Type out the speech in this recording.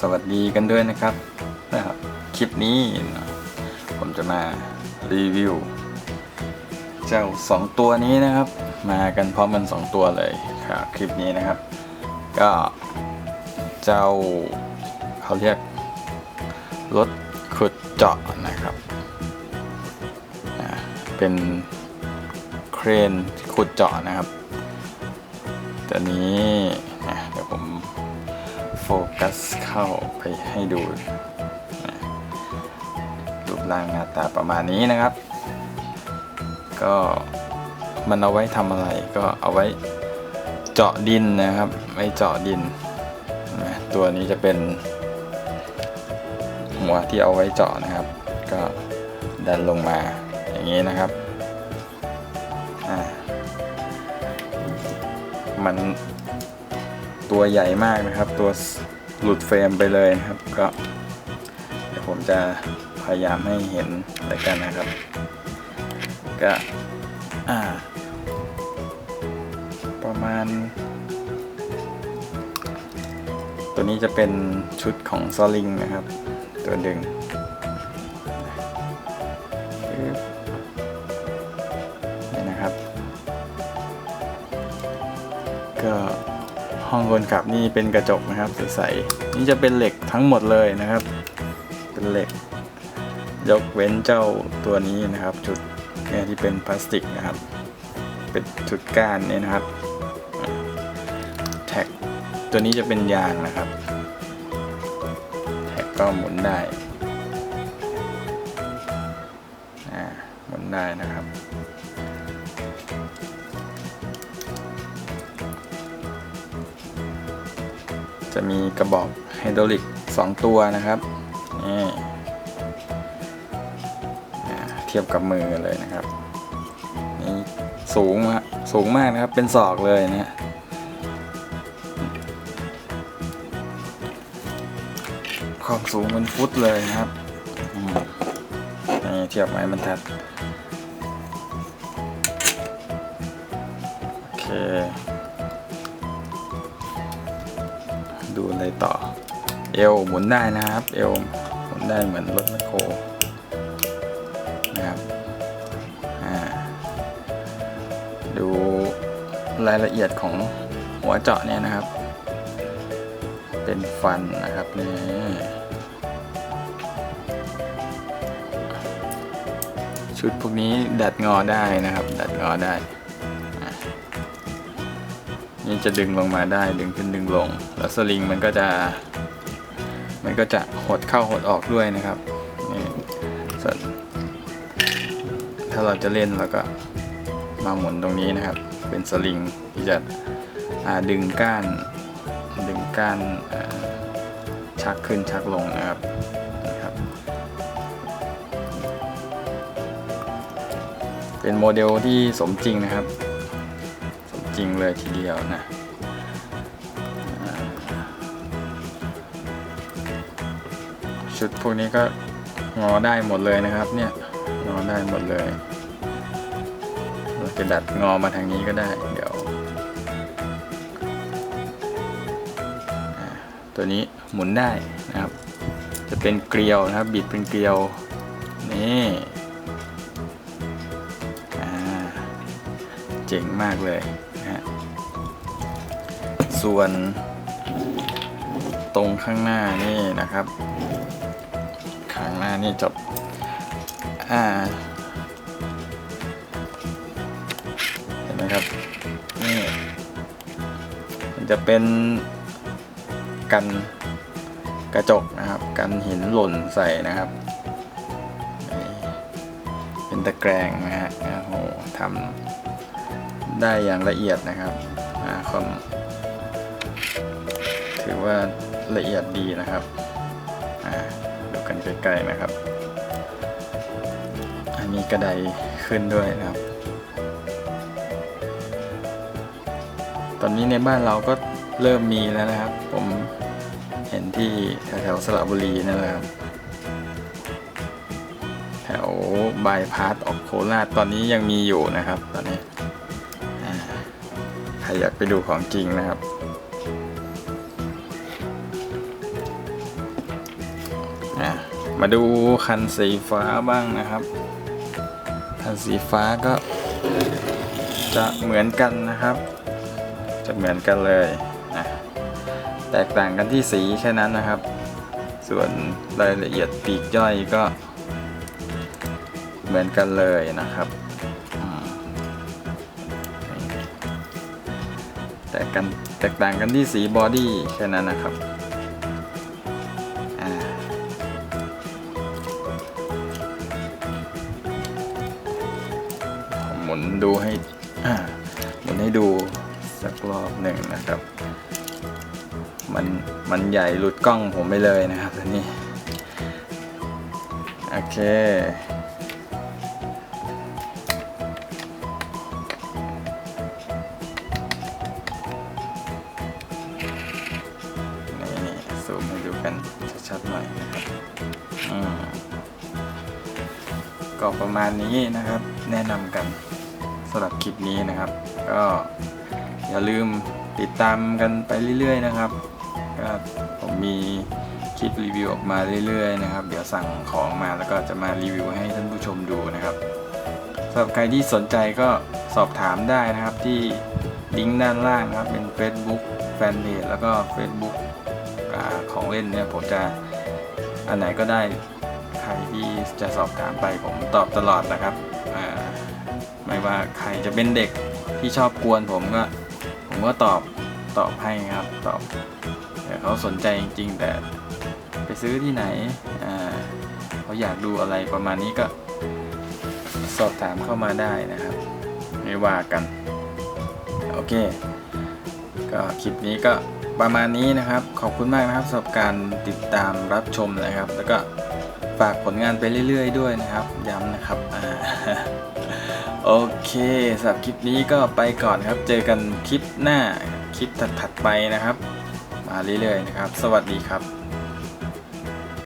สวัสดีกันด้วยนะครับนะครับคลิปนี้ผมจะมารีวิวเจ้าสองตัวนี้นะครับ มากันพร้อมกันสองตัวเลยครับคลิปนี้นะครับ ก็เจ้าเขาเรียกรถขุดเจาะนะครับเป็นเครนขุดเจาะนะครับตัวนี้ โฟกัสเข้าไปให้ดู รูปร่างหน้าตาประมาณนี้นะครับ ก็มันเอาไว้ทำอะไรก็เอาไว้เจาะดินนะครับ ไว้เจาะดิน ตัวนี้จะเป็น หัวที่เอาไว้เจาะนะครับ ก็ดันลงมาอย่างนี้นะครับ มัน ตัวใหญ่มากนะครับ ตัวหลุดเฟรมไปเลยนะครับ ก็เดี๋ยวผมจะพยายามให้เห็นแล้วกันนะครับ ก็อ่าประมาณ ตัวนี้จะเป็นชุดของซอลิงนะครับ ตัวดึงนี่นะครับ ก็ ห้องคนขับนี่เป็นกระจกนะครับใสๆนี่จะเป็นเหล็กทั้งหมดเลยนะครับ เป็นเหล็ก ยกเว้นเจ้าตัวนี้นะครับ จุดเนี่ยที่เป็นพลาสติกนะครับ เป็นจุดก้านเนี่ยนะครับแท็กตัวนี้จะเป็นยางนะครับแท็กก็หมุนได้หมุนได้นะครับ จะมีกระบอกไฮดรอลิก 2 ตัวนะครับนี่เทียบกับมือกันเลยนะครับนี่สูงสูงมากนะครับเป็นศอกเลยนะความสูงเป็นฟุตเลยนะครับนี่เทียบไม้บรรทัดโอเค ดูอะไรต่อ เอวหมุนได้นะครับ เอวหมุนได้เหมือนรถแมคโครนะครับดูรายละเอียดของหัวเจาะเนี่ยนะครับ เป็นฟันนะครับนี่ชุดพวกนี้ดัดงอได้นะครับ ดัดงอได้ นี่จะดึงลงมาได้ดึงขึ้นดึงลง แล้วสลิงมันก็จะ มันก็จะหดเข้าหดออกด้วยนะครับนี่ถ้าเราจะเล่นเราก็มาหมุนตรงนี้นะครับ เป็นสลิงที่จะดึงก้าน ดึงก้านชักขึ้นชักลงนะครับนะครับ เป็นโมเดลที่สมจริงนะครับ ริงเลยทีเดียวนะชุดพวกนี้ก็งอได้หมดเลยนะครับเนี่ยงอได้หมดเลย เราจะดัดงอมาทางนี้ก็ได้ เดี๋ยว ตัวนี้หมุนได้นะครับ จะเป็นเกลียวนะครับ บิดเป็นเกลียวนี่เจ๋งมากเลย ส่วนตรงข้างหน้านี่นะครับ ข้างหน้านี่จบอ่าเห็นไหมครับนี่มันจะเป็นกันกระจกนะครับ กันหินหล่นใส่นะครับ เป็นตะแกรงนะฮะโอ้โหทำได้อย่างละเอียดนะครับอ่าคอม ถือว่าละเอียดดีนะครับดูกันใกล้ๆนะครับอันนี้กระไดขึ้นด้วยนะครับ ตอนนี้ในบ้านเราก็เริ่มมีแล้วนะครับ ผมเห็นที่แถวสระบุรีนั่นแหละครับแถวบายพาสออกโคราชตอนนี้ยังมีอยู่นะครับ ตอนนี้ใครอยากไปดูของจริงนะครับ มาดูคันสีฟ้าบ้างนะครับ คันสีฟ้าก็จะเหมือนกันนะครับ จะเหมือนกันเลยนะแตกต่างกันที่สีแค่นั้นนะครับ ส่วนรายละเอียดปีกย่อยก็ เหมือนกันเลยนะครับแต่กันแตกต่างกันที่สีบอดี้แค่นั้นนะครับ ดูให้อ่าหมุนให้ดูสักรอบหนึ่งนะครับ มันมันใหญ่หลุดกล้องผมไปเลยนะครับอันนี้โอเคนี่นี่ซูมให้ดูกันชัดๆหน่อยนะครับอืมก็ประมาณนี้นะครับ แนะนำกัน สำหรับคลิปนี้นะครับ ก็อย่าลืมติดตามกันไปเรื่อยๆนะครับก็ผมมีคลิปรีวิวออกมาเรื่อยๆนะครับ เดี๋ยวสั่งของมาแล้วก็จะมารีวิวให้ท่านผู้ชมดูนะครับสำหรับใครที่สนใจก็สอบถามได้นะครับที่ลิงก์ด้านล่างนะครับเป็น Facebook แฟนเพจแล้วก็ Facebook อของเล่นเนี่ยผมจะอันไหนก็ได้ใครที่จะสอบถามไปผมตอบตลอดนะครับอ่า ไม่ว่าใครจะเป็นเด็กที่ชอบกวนผมก็ ผมก็ตอบตอบให้ครับตอบแต่เขาสนใจจริงๆแต่ไปซื้อที่ไหนอ่าเขาอยากดูอะไรประมาณนี้ก็สอบถามเข้ามาได้นะครับ ไม่ว่ากัน โอเค ก็คลิปนี้ก็ประมาณนี้นะครับ ขอบคุณมากนะครับสำหรับการติดตามรับชมนะครับ แล้วก็ฝากผลงานไปเรื่อย ๆ ด้วยนะครับ ย้ำนะครับอ่า โอเคสำหรับคลิปนี้ก็ไปก่อนครับ เจอกันคลิปหน้าคลิปถัดๆไปนะครับ มาเรื่อยๆนะครับ สวัสดีครับ